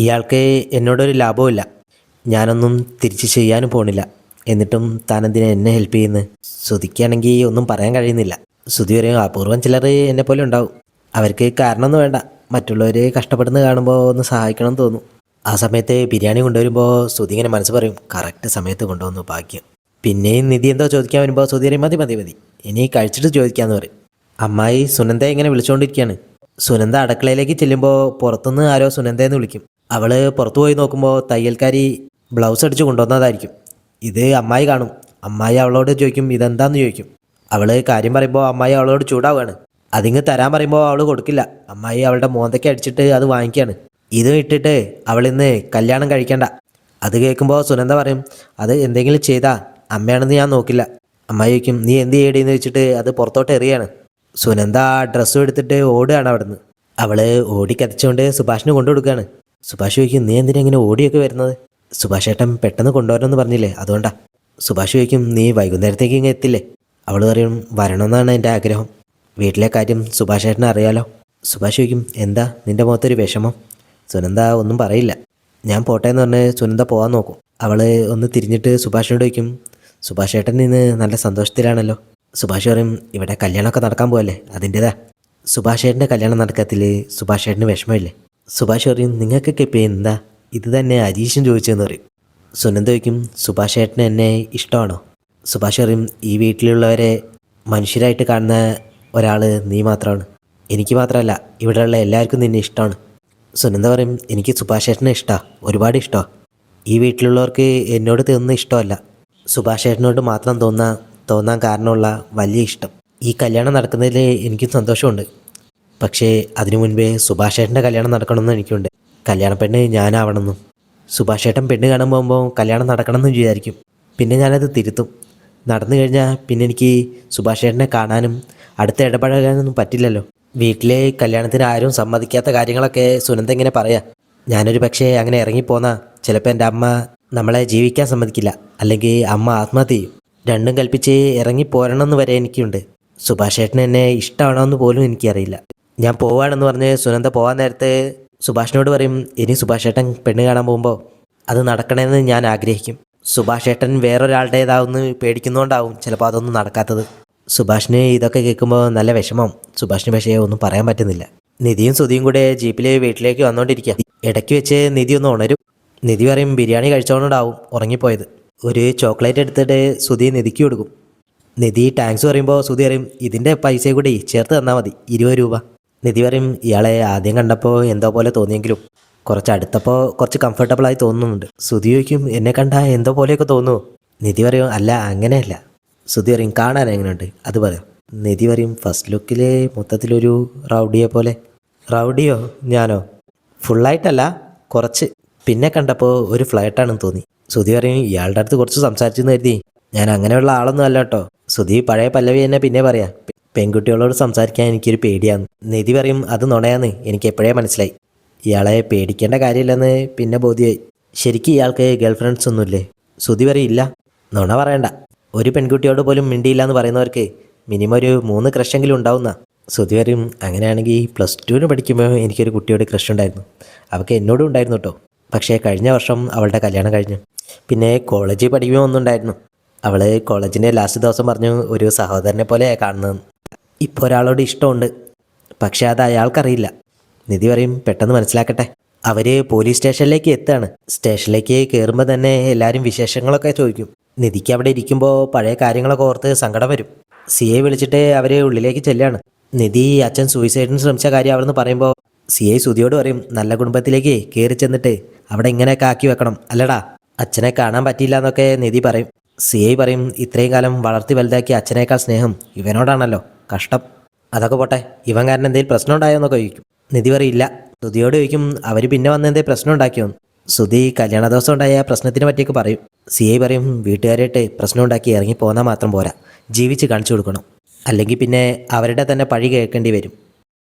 ഇയാൾക്ക് എന്നോടൊരു ലാഭവുമില്ല. ഞാനൊന്നും തിരിച്ചു ചെയ്യാനും പോണില്ല. എന്നിട്ടും താൻ എന്തിനാ എന്നെ ഹെൽപ്പ് ചെയ്യുന്നത് ശ്രുതിക്കാണെങ്കിൽ ഒന്നും പറയാൻ കഴിയുന്നില്ല. ശ്രുതി പറയും അപൂർവം ചിലർ എന്നെ പോലെ ഉണ്ടാവും. അവർക്ക് കാരണമൊന്നും വേണ്ട. മറ്റുള്ളവർ കഷ്ടപ്പെടുന്നത് കാണുമ്പോൾ ഒന്ന് സഹായിക്കണം എന്ന് തോന്നും. ആ സമയത്ത് ബിരിയാണി കൊണ്ടുവരുമ്പോൾ ശ്രുതി ഇങ്ങനെ മനസ്സ് പറയും കറക്റ്റ് സമയത്ത് കൊണ്ടുവന്നു ഭാഗ്യം. പിന്നെയും നിധി എന്തോ ചോദിക്കാൻ വരുമ്പോൾ ശ്രുതി പറയും മതി മതി മതി. ഇനി കഴിച്ചിട്ട് ചോദിക്കാമെന്ന് പറയും. അമ്മായി സുനന്ദ ഇങ്ങനെ വിളിച്ചുകൊണ്ടിരിക്കുകയാണ് സുനന്ദ അടുക്കളയിലേക്ക് ചെല്ലുമ്പോൾ പുറത്തുനിന്ന് ആരോ സുനന്ദയെന്ന് വിളിക്കും. അവൾ പുറത്തു പോയി നോക്കുമ്പോൾ തയ്യൽക്കാരി ബ്ലൗസ് അടിച്ച് കൊണ്ടുവന്നതായിരിക്കും. ഇത് അമ്മായി കാണും. അമ്മായി അവളോട് ചോദിക്കും ഇതെന്താന്ന്? ചോദിക്കും. അവൾ കാര്യം പറയുമ്പോൾ അമ്മായി അവളോട് ചൂടാവുകയാണ്. അതിങ്ങ് തരാൻ പറയുമ്പോൾ അവൾ കൊടുക്കില്ല. അമ്മായി അവളുടെ മോന്തയ്ക്ക് അടിച്ചിട്ട് അത് വാങ്ങിക്കുകയാണ്. ഇത് ഇട്ടിട്ട് അവളിന്ന് കല്യാണം കഴിക്കണ്ട. അത് കേൾക്കുമ്പോൾ സുനന്ദ പറയും അത് എന്തെങ്കിലും ചെയ്താൽ അമ്മയാണെന്ന് ഞാൻ നോക്കില്ല. അമ്മായി ചോദിക്കും നീ എന്ത് ചെയ്യടിയെന്ന് വെച്ചിട്ട് അത് പുറത്തോട്ട് എറിയാണ് സുനന്ദ ആ ഡ്രസ്സും എടുത്തിട്ട് ഓടുകയാണ് അവിടുന്ന്. അവൾ ഓടി കത്തിച്ചുകൊണ്ട് സുഭാഷിന് കൊണ്ടു കൊടുക്കുകയാണ് സുഭാഷ് ചോദിക്കും നീ എന്തിനാ ഇങ്ങനെ ഓടിയൊക്കെ വരുന്നത്? സുഭാഷ് ഏട്ടൻ പെട്ടെന്ന് കൊണ്ടുവരണമെന്ന് പറഞ്ഞില്ലേ അതുകൊണ്ടാ. സുഭാഷ് ചോദിക്കും നീ വൈകുന്നേരത്തേക്ക് ഇങ്ങനെ എത്തില്ലേ? അവൾ പറയും വരണമെന്നാണ് എന്റെ ആഗ്രഹം. വീട്ടിലെ കാര്യം സുഭാഷ് ഏട്ടനെ അറിയാലോ. സുഭാഷ് ചോദിക്കും എന്താ നിന്റെ മുഖത്തൊരു വിഷമം? സുനന്ദ ഒന്നും പറയില്ല. ഞാൻ പോട്ടെ എന്ന് പറഞ്ഞ് സുനന്ദ പോകാൻ നോക്കും. അവൾ ഒന്ന് തിരിഞ്ഞിട്ട് സുഭാഷിനോട് ചോദിക്കും സുഭാഷ് ഏട്ടൻ ഇന്ന് നല്ല സന്തോഷത്തിലാണല്ലോ? സുഭാഷ് പറയും ഇവിടെ കല്യാണമൊക്കെ നടക്കാൻ പോകല്ലേ അതിന്റെതാ. സുഭാഷ് ഏട്ടന്റെ കല്യാണം നടക്കത്തിൽ സുഭാഷ് ഏട്ടന് വിഷമമില്ലേ? സുഭാഷ് പറയും നിങ്ങൾക്കൊക്കെ ഇപ്പം എന്താ? ഇത് തന്നെ അജീഷൻ ചോദിച്ചതെന്ന് പറയും. സുനന്ദ ചോദിക്കും സുഭാഷ് ഏട്ടന് എന്നെ ഇഷ്ടമാണോ? സുഭാഷ് പറയും ഈ വീട്ടിലുള്ളവരെ മനുഷ്യരായിട്ട് കാണുന്ന ഒരാൾ നീ മാത്രമാണ്. എനിക്ക് മാത്രമല്ല ഇവിടെയുള്ള എല്ലാവർക്കും നിന്നെ ഇഷ്ടമാണ്. സുനന്ദ പറയും എനിക്ക് സുഭാഷ് ഏട്ടനെ ഇഷ്ടമാണ് ഒരുപാട് ഇഷ്ടമാണ് ഈ വീട്ടിലുള്ളവർക്ക് എന്നോട് തോന്നുന്ന ഇഷ്ടമല്ല. സുഭാഷ് ഏട്ടനോട് മാത്രം തോന്നാൻ തോന്നാൻ കാരണമുള്ള വലിയ ഇഷ്ടം. ഈ കല്യാണം നടക്കുന്നതിൽ എനിക്കും സന്തോഷമുണ്ട്. പക്ഷേ അതിനു മുൻപേ സുഭാഷേട്ടന്റെ കല്യാണം നടക്കണമെന്ന് എനിക്കുണ്ട്. കല്യാണ പെണ്ണ് ഞാനാവണമെന്നും. സുഭാഷേട്ടൻ പെണ്ണ് കാണാൻ പോകുമ്പോൾ കല്യാണം നടക്കണമെന്നും വിചാരിക്കും. പിന്നെ ഞാനത് തിരുത്തും. നടന്നു കഴിഞ്ഞാൽ പിന്നെ എനിക്ക് സുഭാഷേട്ടനെ കാണാനും അടുത്ത ഇടപഴകാനൊന്നും പറ്റില്ലല്ലോ. വീട്ടിലെ കല്യാണത്തിന് ആരും സമ്മതിക്കാത്ത കാര്യങ്ങളൊക്കെ സുനന്ദ ഇങ്ങനെ പറയാം. ഞാനൊരു പക്ഷേ അങ്ങനെ ഇറങ്ങിപ്പോന്നാ. ചിലപ്പോൾ എന്റെ അമ്മ നമ്മളെ ജീവിക്കാൻ സമ്മതിക്കില്ല. അല്ലെങ്കിൽ അമ്മ ആത്മഹത്യ ചെയ്യും. രണ്ടും കൽപ്പിച്ച് ഇറങ്ങിപ്പോരണമെന്ന് വരെ എനിക്കുണ്ട്. സുഭാഷേട്ടൻ എന്നെ ഇഷ്ടമാണോ എന്ന് പോലും എനിക്കറിയില്ല. ഞാൻ പോവാണെന്ന് പറഞ്ഞ് സുനന്ദ പോകാൻ നേരത്തെ സുഭാഷിനോട് പറയും ഇനി സുഭാഷ് ഏട്ടൻ പെണ്ണ് കാണാൻ പോകുമ്പോൾ അത് നടക്കണമെന്ന് ഞാൻ ആഗ്രഹിക്കും. സുഭാഷ് ഏട്ടൻ വേറൊരാളുടേതാവുമെന്ന് പേടിക്കുന്നതുകൊണ്ടാവും ചിലപ്പോൾ അതൊന്നും നടക്കാത്തത്. സുഭാഷിന് ഇതൊക്കെ കേൾക്കുമ്പോൾ നല്ല വിഷമം. സുഭാഷിന് പക്ഷേ ഒന്നും പറയാൻ പറ്റുന്നില്ല. നിധിയും സുധിയും കൂടെ ജീപ്പിൽ വീട്ടിലേക്ക് വന്നുകൊണ്ടിരിക്കുക ഇടയ്ക്ക് വെച്ച് നിധി ഒന്ന് ഉണരും. നിധി പറയും ബിരിയാണി കഴിച്ചോണ്ടാവും ഉറങ്ങിപ്പോയത്. ഒരു ചോക്ലേറ്റ് എടുത്തിട്ട് സുധി നിധിക്ക് കൊടുക്കും. നിധി ടാങ്ക്സ് പറയുമ്പോൾ സുധി പറയും ഇതിന്റെ പൈസ കൂടി ചേർത്ത് തന്നാൽ മതി ഇരുപത് രൂപ. നിധി പറയും ഇയാളെ ആദ്യം കണ്ടപ്പോൾ എന്തോ പോലെ തോന്നിയെങ്കിലും കുറച്ച് അടുത്തപ്പോൾ കുറച്ച് കംഫർട്ടബിളായി തോന്നുന്നുണ്ട്. സുധി ചോദിക്കും എന്നെ കണ്ടാൽ എന്തോ പോലെയൊക്കെ തോന്നുമോ നിധി പറയും അല്ല അങ്ങനെയല്ല. സുധി പറയും കാണാൻ എങ്ങനെയുണ്ട്? അത് പറയാം. നിധി പറയും ഫസ്റ്റ് ലുക്കിൽ മൊത്തത്തിലൊരു റൗഡിയെ പോലെ. റൗഡിയോ ഞാനോ? ഫുള്ളായിട്ടല്ല കുറച്ച്. പിന്നെ കണ്ടപ്പോൾ ഒരു ഫ്ലൈറ്റാണെന്ന് തോന്നി. സുധി പറയും ഇയാളുടെ അടുത്ത് കുറച്ച് സംസാരിച്ചെന്ന് കരുതി. ഞാൻ അങ്ങനെയുള്ള ആളൊന്നും അല്ല കേട്ടോ സുധി പഴയ പല്ലവി എന്നെ പിന്നെ പറയാം. പെൺകുട്ടികളോട് സംസാരിക്കാൻ എനിക്കൊരു പേടിയാണ്. നിധി പറയും അത് നുണയാന്ന്. എനിക്ക് എപ്പോഴേ മനസ്സിലായി. ഇയാളെ പേടിക്കേണ്ട കാര്യമില്ലെന്ന് പിന്നെ ബോധ്യമായി ശരിക്കും ഇയാൾക്ക് ഗേൾ ഫ്രണ്ട്സ് ഒന്നുമില്ലേ? സുധി പറയില്ല നുണ പറയണ്ട. ഒരു പെൺകുട്ടിയോട് പോലും മിണ്ടിയില്ല എന്ന് പറയുന്നവർക്ക് മിനിമം ഒരു മൂന്ന് ക്രഷെങ്കിലും ഉണ്ടാവുന്ന. സുധി പറയും അങ്ങനെയാണെങ്കിൽ പ്ലസ് ടുവിന് പഠിക്കുമ്പോൾ എനിക്കൊരു കുട്ടിയോട് ക്രഷ് ഉണ്ടായിരുന്നു. അവൾക്ക് എന്നോടും ഉണ്ടായിരുന്നു കേട്ടോ പക്ഷേ കഴിഞ്ഞ വർഷം അവളുടെ കല്യാണം കഴിഞ്ഞു. പിന്നെ കോളേജിൽ പഠിക്കുമ്പോൾ ഒന്നുണ്ടായിരുന്നു അവൾ കോളേജിന്റെ ലാസ്റ്റ് ദിവസം പറഞ്ഞു ഒരു സഹോദരനെ പോലെ കാണുന്നതെന്ന് ഇപ്പോൾ ഒരാളോട് ഇഷ്ടമുണ്ട്. പക്ഷെ അത് അയാൾക്കറിയില്ല. നിധി പറയും പെട്ടെന്ന് മനസ്സിലാക്കട്ടെ. അവർ പോലീസ് സ്റ്റേഷനിലേക്ക് എത്താണ്. സ്റ്റേഷനിലേക്ക് കയറുമ്പോൾ തന്നെ എല്ലാവരും വിശേഷങ്ങളൊക്കെ ചോദിക്കും. നിധിക്ക് അവിടെ ഇരിക്കുമ്പോൾ പഴയ കാര്യങ്ങളൊക്കെ ഓർത്ത് സങ്കടം വരും. സി എ വിളിച്ചിട്ട് അവർ ഉള്ളിലേക്ക് ചെല്ലാണ്. നിധി അച്ഛൻ സൂയിസൈഡിന് ശ്രമിച്ച കാര്യം അവിടുന്ന് പറയുമ്പോൾ സി ഐ സുതിയോട് പറയും നല്ല കുടുംബത്തിലേക്ക് കയറി ചെന്നിട്ട് അവിടെ ഇങ്ങനെയൊക്കെ ആക്കി വെക്കണം. അല്ലടാ അച്ഛനെ കാണാൻ പറ്റിയില്ല എന്നൊക്കെ നിധി പറയും. സി ഐ പറയും ഇത്രയും കാലം വളർത്തി വലുതാക്കിയ അച്ഛനേക്കാൾ സ്നേഹം ഇവനോടാണല്ലോ കഷ്ടം. അതൊക്കെ പോട്ടെ ഇവൻ കാരണം എന്തെങ്കിലും പ്രശ്നം ഉണ്ടായോ എന്നൊക്കെ ചോദിക്കും. നിധി പറയില്ല സുധിയോട് ചോദിക്കും അവർ പിന്നെ വന്ന് എന്തേ പ്രശ്നം ഉണ്ടാക്കിയോന്ന് സുധി കല്യാണ ദിവസം ഉണ്ടായ പ്രശ്നത്തിനെ പറ്റിയൊക്കെ പറയും. സി ഐ പറയും വീട്ടുകാരായിട്ട് പ്രശ്നം ഉണ്ടാക്കി ഇറങ്ങി പോന്നാൽ മാത്രം പോരാ. ജീവിച്ച് കാണിച്ചു കൊടുക്കണം. അല്ലെങ്കിൽ പിന്നെ അവരുടെ തന്നെ പഴി കേൾക്കേണ്ടി വരും.